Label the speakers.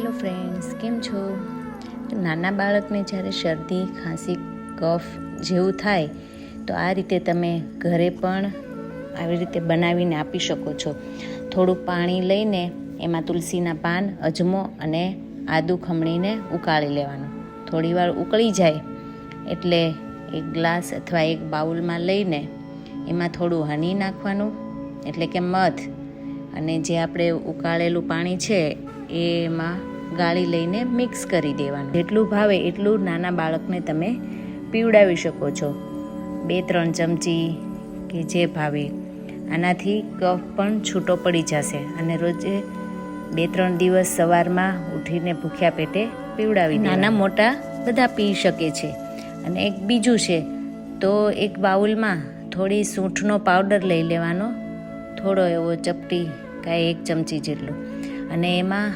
Speaker 1: Hello friends, કેમ છો? નાના બાળકને જ્યારે શરદી, ખાંસી, કફ જેવું થાય, તો આ રીતે તમે ઘરે પણ આવી રીતે બનાવીને આપી શકો છો. થોડું પાણી લઈને એમાં તુલસીના પાન, અજમો અને આદુ ખમણીને ઉકાળી લેવાનું. થોડી વાર ઉકળી જાય એટલે એક ગ્લાસ અથવા એક બાઉલમાં લઈને એમાં થોડું હની નાખવાનું, એટલે કે મધ. અને જે આપણે ઉકાળેલું પાણી છે, એમાં ગાળી લઈને મિક્સ કરી દેવાનું. જેટલું ભાવે એટલું નાના બાળકને તમે પીવડાવી શકો છો. બે, ત્રણ ચમચી કે જે ભાવે. આનાથી કફ પણ છૂટો પડી જશે અને રોજે બે, ત્રણ દિવસ સવારમાં ઉઠીને ભૂખ્યા પેટે પીવડાવી નાના, મોટા બધા પી શકે છે. અને એક બીજું છે, તો એક બાઉલમાં થોડી સૂંઠનો પાવડર લઈ લેવાનો. થોડો એવો ચપટી કાંઈ એક ચમચી જેટલો. અને એમાં